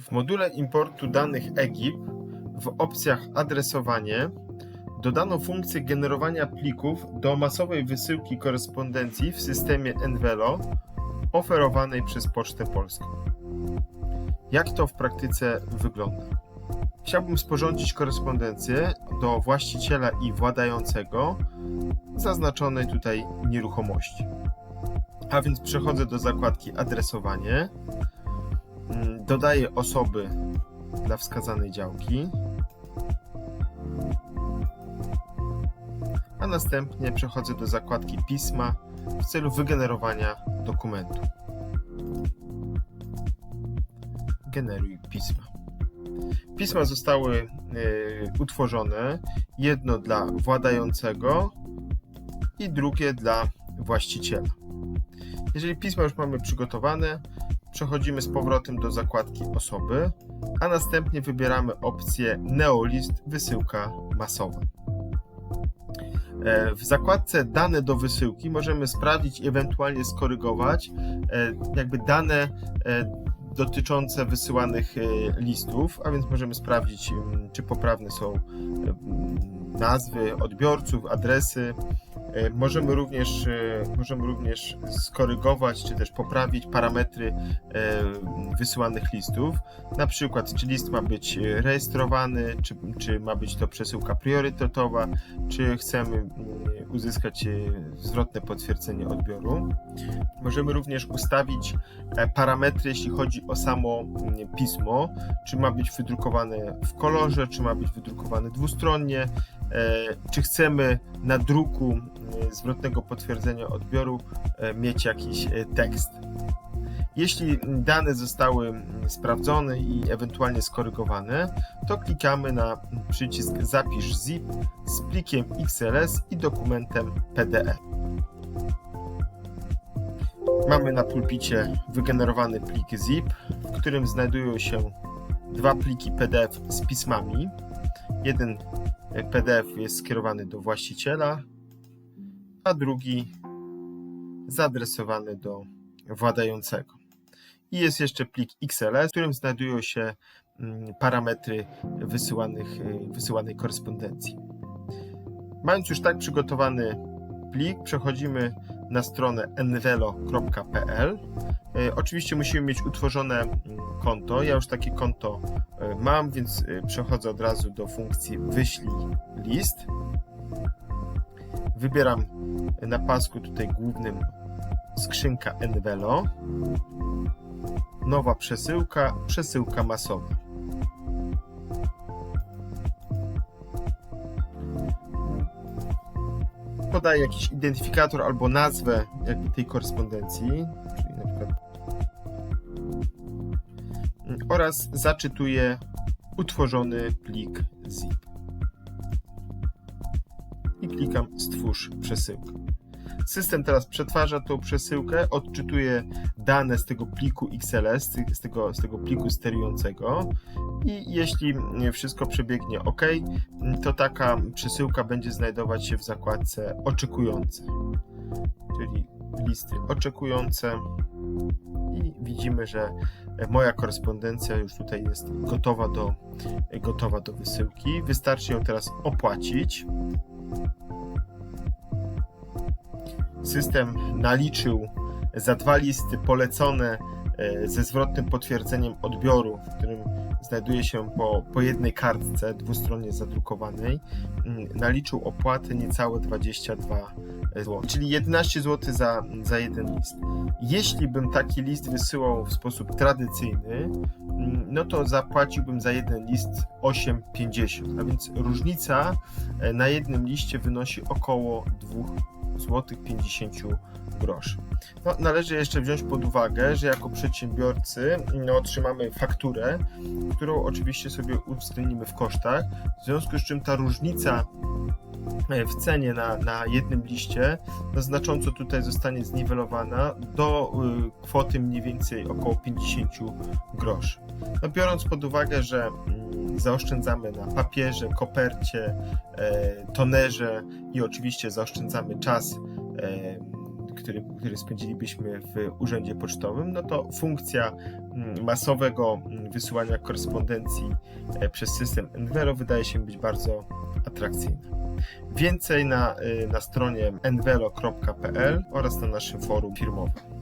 W module importu danych EGIP w opcjach adresowanie dodano funkcję generowania plików do masowej wysyłki korespondencji w systemie Envelo oferowanej przez Pocztę Polską. Jak to w praktyce wygląda? Chciałbym sporządzić korespondencję do właściciela i władającego zaznaczonej tutaj nieruchomości. A więc przechodzę do zakładki adresowanie, dodaję osoby dla wskazanej działki, a następnie przechodzę do zakładki pisma w celu wygenerowania dokumentu. Generuj pisma. Pisma zostały y, utworzone, jedno dla władającego i drugie dla właściciela. Jeżeli pisma już mamy przygotowane, przechodzimy z powrotem do zakładki osoby, a następnie wybieramy opcję Neolist wysyłka masowa. E, W zakładce dane do wysyłki możemy sprawdzić i ewentualnie skorygować e, jakby dane e, dotyczące wysyłanych e, listów, a więc możemy sprawdzić, czy poprawne są nazwy odbiorców, adresy. E, Możemy również, e, możemy również skorygować, czy też poprawić parametry wysyłanych listów. Na przykład, czy list ma być rejestrowany, czy, czy ma być to przesyłka priorytetowa, czy chcemy uzyskać e, zwrotne potwierdzenie odbioru. Możemy również ustawić e, parametry, jeśli chodzi o samo mm, pismo, czy ma być wydrukowane w kolorze, czy ma być wydrukowane dwustronnie, e, czy chcemy na druku mm, zwrotnego potwierdzenia odbioru mieć jakiś tekst. Jeśli dane zostały mm, sprawdzone i ewentualnie skorygowane, to klikamy na przycisk Zapisz zip z plikiem XLS i dokumentem PDF. Mamy na pulpicie wygenerowany plik zip, w którym znajdują się dwa pliki PDF z pismami. Jeden PDF jest skierowany do właściciela, a drugi zaadresowany do władającego. I jest jeszcze plik XLS, w którym znajdują się mm, parametry wysyłanych, y, wysyłanej korespondencji. Mając już tak przygotowany plik, przechodzimy na stronę envelo.pl. Y, Oczywiście musimy mieć utworzone mm, konto. Ja już takie konto y, mam, więc przechodzę od razu do funkcji wyślij list. Wybieram na pasku tutaj głównym skrzynka Envelo. Nowa przesyłka, przesyłka masowa. Podaję jakiś identyfikator albo nazwę jakby tej korespondencji, czyli na przykład oraz zaczytuję utworzony plik zip. I klikam stwórz przesyłkę. System teraz przetwarza tą przesyłkę, odczytuje dane z tego pliku XLS, z tego, z tego pliku sterującego i jeśli wszystko przebiegnie OK, to taka przesyłka będzie znajdować się w zakładce oczekujące, czyli listy oczekujące i widzimy, że moja korespondencja już tutaj jest gotowa do, gotowa do wysyłki. Wystarczy ją teraz opłacić. System naliczył za dwa listy polecone e, ze zwrotnym potwierdzeniem odbioru, w którym znajduje się po, po jednej kartce dwustronnie zadrukowanej, mm, naliczył opłatę niecałe 22 zł, czyli 11 zł za, za jeden list. Jeśli bym taki list wysyłał w sposób tradycyjny, mm, no to zapłaciłbym za jeden list 8,50, a więc różnica e, na jednym liście wynosi około 2 zł 50 groszy. No, należy jeszcze wziąć pod uwagę, że jako przedsiębiorcy no, otrzymamy fakturę, którą oczywiście sobie uwzględnimy w kosztach, w związku z czym ta różnica w cenie na, na jednym liście znacząco tutaj zostanie zniwelowana do y, kwoty mniej więcej około 50 groszy. No, biorąc pod uwagę, że mm, zaoszczędzamy na papierze, kopercie, e, tonerze i oczywiście zaoszczędzamy czas, e, który, który spędzilibyśmy w urzędzie pocztowym, no to funkcja mm, masowego mm, wysyłania korespondencji e, przez system Envelo wydaje się być bardzo atrakcyjna. Więcej na, y, na stronie envelo.pl oraz na naszym forum firmowym.